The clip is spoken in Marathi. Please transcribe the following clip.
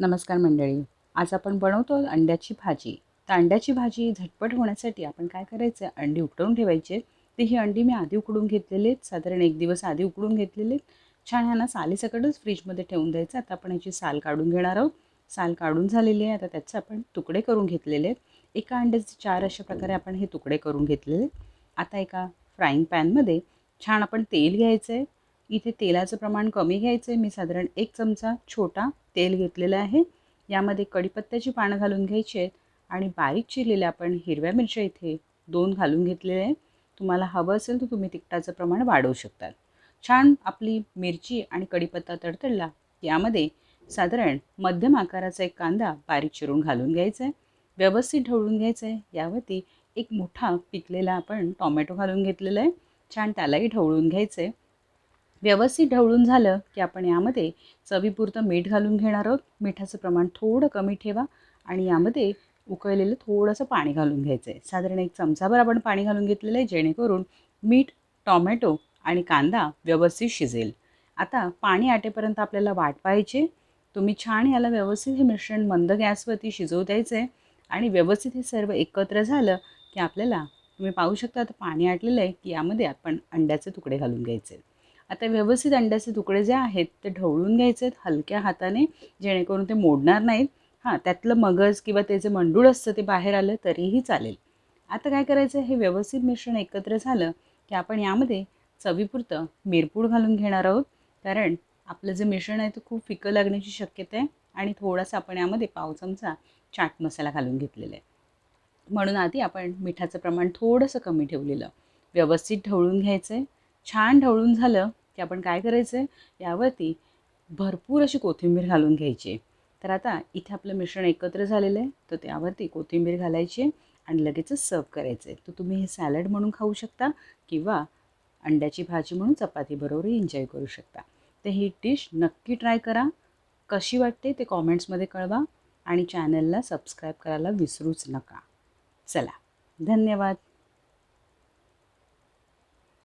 नमस्कार मंडळी. आज आपण बनवतो अंड्याची भाजी. तर अंड्याची भाजी झटपट होण्यासाठी आपण काय करायचं? अंडी उकडवून ठेवायचे. तर ही अंडी मी आधी उकडून घेतलेली आहेत. साधारण एक दिवस आधी उकडून घेतलेले आहेत. छान ह्यांना सालीसकटच फ्रीजमध्ये ठेवून द्यायचं. आता आपण याची साल काढून घेणार आहोत. साल काढून झालेली आहे. आता त्याचे आपण तुकडे करून घेतलेले आहेत. एका अंड्याचे चार अशा प्रकारे आपण हे तुकडे करून घेतलेले आहेत. आता एका फ्राईंग पॅनमध्ये छान आपण तेल घ्यायचं आहे इथे तेलाचं प्रमाण कमी घ्यायचं आहे मी साधारण एक चमचा छोटा तेल घेतलेलं आहे. यामध्ये कढीपत्त्याची पानं घालून घ्यायची आहेत आणि बारीक चिरलेल्या आपण हिरव्या मिरच्या इथे दोन घालून घेतलेल्या आहे तुम्हाला हवं असेल तर तुम्ही तिखटाचं प्रमाण वाढवू शकतात. छान आपली मिरची आणि कढीपत्ता तडतडला यामध्ये साधारण मध्यम आकाराचा एक कांदा बारीक चिरून घालून घ्यायचा आहे. व्यवस्थित ढवळून घ्यायचं आहे. यावरती एक मोठा पिकलेला आपण टॉमॅटो घालून घेतलेला आहे. छान त्यालाही ढवळून घ्यायचं आहे. व्यवस्थित ढवळून झालं की आपण यामध्ये चवीपुरतं मीठ घालून घेणार आहोत. मिठाचं प्रमाण थोडं कमी ठेवा आणि यामध्ये उकळलेलं थोडंसं पाणी घालून घ्यायचं आहे साधारण एक चमचाभर आपण पाणी घालून घेतलेलं आहे जेणेकरून मीठ टॉमॅटो आणि कांदा व्यवस्थित शिजेल. आता पाणी आटेपर्यंत आपल्याला वाट पाहायचे तुम्ही छान याला व्यवस्थित हे मिश्रण मंद गॅसवरती शिजवू द्यायचं आहे आणि व्यवस्थित हे सर्व एकत्र झालं की आपल्याला तुम्ही पाहू शकता आता पाणी आटलेलं आहे की यामध्ये आपण अंड्याचे तुकडे घालून घ्यायचे. आता व्यवस्थित अंड्याचे तुकडे जे आहेत ते ढवळून घ्यायचे आहेत हलक्या हाताने जेणेकरून ते मोडणार नाहीत. हां त्यातलं मगज किंवा ते जे मंडूळ असतं ते बाहेर आलं तरीही चालेल. आता काय करायचं हे व्यवस्थित मिश्रण एकत्र झालं की आपण यामध्ये चवीपुरतं मिरपूड घालून घेणार आहोत. कारण आपलं जे मिश्रण आहे ते खूप फिकं लागण्याची शक्यता आहे आणि थोडासा आपण यामध्ये पाव चमचा चाट मसाला घालून घेतलेला आहे. म्हणून आधी आपण मिठाचं प्रमाण थोडंसं कमी ठेवलेलं. व्यवस्थित ढवळून घ्यायचं आहे छान ढवळून झालं की आपण काय करायचं आहे यावरती भरपूर अशी कोथिंबीर घालून घ्यायची. तर आता इथे आपलं मिश्रण एकत्र झालेलं आहे. तर त्यावरती कोथिंबीर घालायची आणि लगेचच सर्व करायचं आहे तर तुम्ही हे सॅलड म्हणून खाऊ शकता किंवा अंड्याची भाजी म्हणून चपातीबरोबरही एन्जॉय करू शकता. तर ही डिश नक्की ट्राय करा. कशी वाटते ते कॉमेंट्समध्ये कळवा आणि चॅनलला सबस्क्राईब करायला विसरूच नका. चला धन्यवाद.